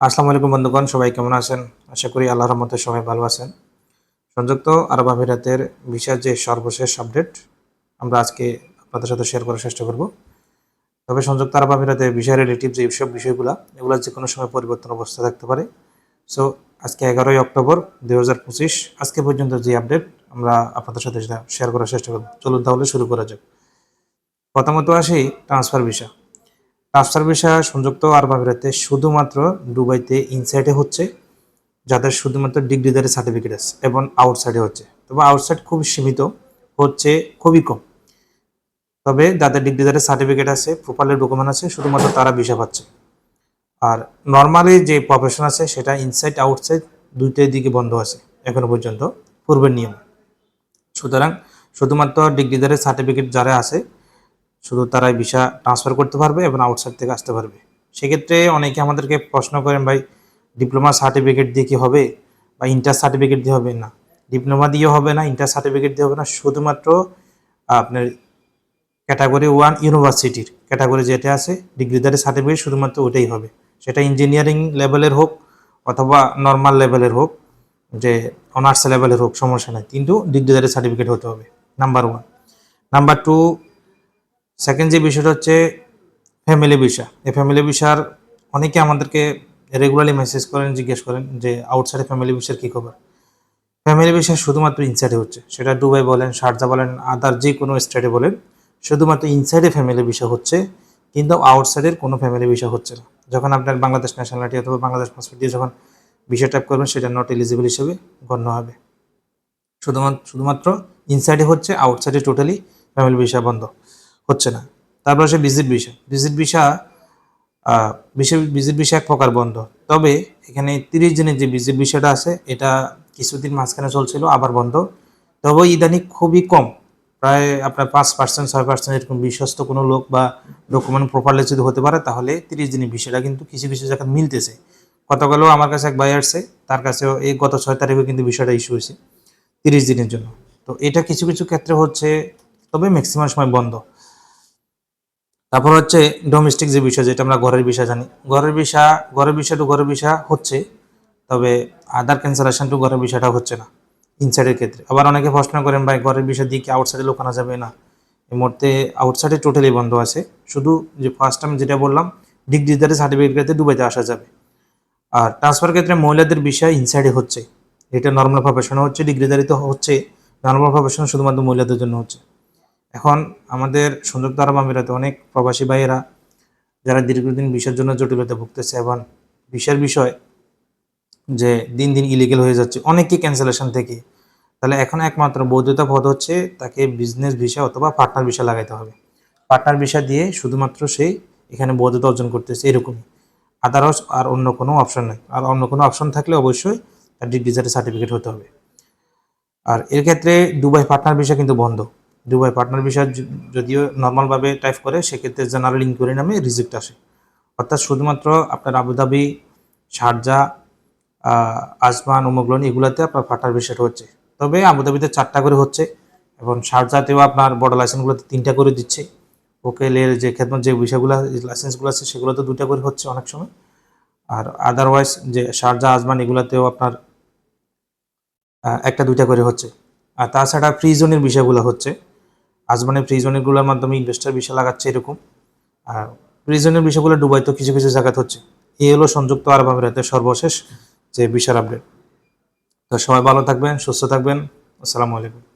আসসালামু আলাইকুম বন্ধুগণ, সবাই কেমন আছেন? আশা করি আল্লাহর রহমতে সবাই ভালো আছেন। সংযুক্ত আরব আমিরাতের ভিসার যে সর্বশেষ আপডেট, আমরা আজকে আপনাদের সাথে শেয়ার করার চেষ্টা করব। তবে সংযুক্ত আরব আমিরাতে ভিসা রিলেটিভ যে সব বিষয়গুলো এগুলো যে কোনো সময় পরিবর্তন অবস্থা থাকতে পারে। সো আজকে এগারোই অক্টোবর দুই হাজার পঁচিশ, আজকে পর্যন্ত যে আপডেট, আমরা আপনাদের সাথে শেয়ার করার চেষ্টা করব। চলুন তাহলে শুরু করা যাক। প্রথমত আসি ট্রান্সফার ভিসা ট্রান্সফার ভিসা সংযুক্ত আরব আমিরাতে শুধুমাত্র দুবাইতে ইনসাইডে হচ্ছে, যাদের শুধুমাত্র ডিগ্রিদারি সার্টিফিকেট আছে এবং আউটসাইডে হচ্ছে। তবে আউটসাইড খুব সীমিত, হচ্ছে খুবই কম। তবে যাদের ডিগ্রিদারি সার্টিফিকেট আছে প্রপারলি ডকুমেন্ট আছে, শুধুমাত্র তারা ভিসা পাচ্ছে। আর নর্মালি যে প্রফেশন আছে, সেটা ইনসাইড আউটসাইড দুইটাই দিকে বন্ধ আছে, এখনও পর্যন্ত, পূর্বের নিয়ম। সুতরাং শুধুমাত্র ডিগ্রিদারি সার্টিফিকেট যারা আছে শুধু তারাই ভিসা ট্রান্সফার করতে পারবে এবং আউটসাইড থেকে আসতে পারবে। সেক্ষেত্রে অনেকে আমাদেরকে প্রশ্ন করেন, ভাই ডিপ্লোমা সার্টিফিকেট দিয়ে কি হবে? বা ইন্টার সার্টিফিকেট দিয়ে হবে না? ডিপ্লোমা দিয়ে হবে না ইন্টার সার্টিফিকেট দিয়ে হবে না। শুধুমাত্র আপনার ক্যাটাগরি ওয়ান ইউনিভার্সিটির ক্যাটাগরি যেটা আছে ডিগ্রিদারি সার্টিফিকেট শুধুমাত্র ওটাই হবে। সেটা ইঞ্জিনিয়ারিং লেভেলের হোক অথবা নর্মাল লেভেলের হোক, যে অনার্স লেভেলের হোক, সমস্যা নেই। কিন্তু ডিগ্রিদারি সার্টিফিকেট হতে হবে number one number two second যে বিষয়টা হচ্ছে ফ্যামিলি ভিসা এই ফ্যামিলি ভিসার অনেকে আমাদেরকে রেগুলারলি মেসেজ করেন, জিজ্ঞেস করেন যে আউটসাইডে ফ্যামিলি ভিসার কী খবর? ফ্যামিলি ভিসা শুধুমাত্র ইনসাইডে হচ্ছে। সেটা দুবাই বলেন শারজা বলেন আদার যে কোনো স্টেটে বলেন, শুধুমাত্র ইনসাইডে ফ্যামিলি ভিসা হচ্ছে, কিন্তু আউটসাইডের কোনো ফ্যামিলি ভিসা হচ্ছে না। যখন আপনার বাংলাদেশ ন্যাশনালিটি অথবা বাংলাদেশ পাসপোর্ট দিয়ে যখন ভিসা টাইপ করবেন, সেটা নট এলিজিবল হিসেবে গণ্য হবে। শুধুমাত্র শুধুমাত্র ইনসাইডে হচ্ছে আউটসাইডে টোটালি ফ্যামিলি ভিসা বন্ধ। হচ্ছে না। তারপর আসে visit visa visit visa visit visa এক প্রকার বন্ধ। তবে এখানে তিরিশ দিনের যে ভিজিট ভিসাটা আছে, এটা কিছুদিন মাঝখানে চলছিল, আবার বন্ধ। তবে ইদানিং খুবই কম। প্রায় আপনার পাঁচ পার্সেন্ট ছয় পার্সেন্ট এরকম বিশ্বস্ত কোনো লোক বা ডকুমেন্ট প্রপারলি যদি হতে পারে, তাহলে তিরিশ দিনের বিষয়টা কিন্তু কিছু কিছু জায়গায় মিলতেছে। গতকালও আমার কাছে এক ভাই আসছে, তার কাছেও এই গত ছয় তারিখে কিন্তু বিষয়টা ইস্যু হয়েছে, তিরিশ দিনের জন্য। তো এটা কিছু কিছু ক্ষেত্রে হচ্ছে, তবে ম্যাক্সিমাম সময় বন্ধ। তারপর হচ্ছে ডোমেস্টিক যে বিষয়, যেটা আমরা ঘরের বিষয় জানি। ঘরের বিষয় ঘরের বিষয় টু ঘরের বিষয় হচ্ছে, তবে আদার ক্যান্সেলেশন টু ঘরের বিষয়টা হচ্ছে না ইনসাইডের ক্ষেত্রে। আবার অনেকে প্রশ্ন করেন, ভাই, ঘরের বিষয় দিয়ে কি আউটসাইডে লোক আনা যাবে না? এই মুহূর্তে আউটসাইডে টোটালি বন্ধ আছে। শুধু যে ফার্স্ট আমি যেটা বললাম ডিগ্রিদারি সার্টিফিকেট ক্ষেত্রে দুবাইতে আসা যাবে। আর ট্রান্সফার ক্ষেত্রে মহিলাদের বিষয় ইনসাইডে হচ্ছে। এটা নর্মাল প্রফেশনে হচ্ছে ডিগ্রিদারি তো হচ্ছে নর্মাল প্রফেশন শুধুমাত্র মহিলাদের জন্য হচ্ছে। এখন আমাদের সংযুক্ত আরব আমিরাতে অনেক প্রবাসী ভাইয়েরা যারা দীর্ঘদিন বিষয়ের জন্য জটিলতা ভুগতেছে এবং বিষয়ের বিষয় যে দিন দিন ইলিগেল হয়ে যাচ্ছে, অনেকই ক্যান্সেলেশন থেকে। তাহলে এখন একমাত্র বৈধতা পদ হচ্ছে তাকে বিজনেস ভিসা অথবা পার্টনার ভিসা লাগাইতে হবে। পার্টনার ভিসা দিয়ে শুধুমাত্র সেই এখানে বৈধতা অর্জন করতেছে এরকমই। আদারস আর অন্য কোনো অপশন নেই। আর অন্য কোনো অপশন থাকলে অবশ্যই তার ডিগ্রিজারি সার্টিফিকেট হতে হবে। আর এর ক্ষেত্রে দুবাই পার্টনার ভিসা কিন্তু বন্ধ। দুবাই পার্টনার ভিসা যদিও নর্মালভাবে টাইপ করে, সেক্ষেত্রে জেনারেল ইনকোয়ারি নামে রিজেক্ট আসে। অর্থাৎ শুধুমাত্র আপনার আবুধাবি, শারজা আজমান, উমগ্লন, এগুলাতে আপনার পার্টনার ভিসাটা হচ্ছে। তবে আবুধাবিতে চারটা করে হচ্ছে, এবং শারজাতেও আপনার বড় লাইসেন্সগুলোতে তিনটা করে দিচ্ছে। ওকেলের যে খেদমত, যে বিষয়গুলো লাইসেন্সগুলো আছে, সেগুলোতে দুটা করে হচ্ছে অনেক সময়। আর আদারওয়াইজ যে শারজা, আজমান, এগুলাতেও আপনার একটা দুইটা করে হচ্ছে। আর তাছাড়া ফ্রি জোনের বিষয়গুলো হচ্ছে আজমানের ফ্রি জোনেরগুলোর মাধ্যমে ইনভেস্টার বিষয় লাগাচ্ছে এরকম। আর প্রিজনের জোনের বিষয়গুলো ডুবাই তো কিছু কিছু জায়গাতে হচ্ছে। এই হলো সংযুক্ত আরব আমিরাতের সর্বশেষ যে বিশাল আপডেট তো সবাই ভালো থাকবেন, সুস্থ থাকবেন। আসসালামু আলাইকুম।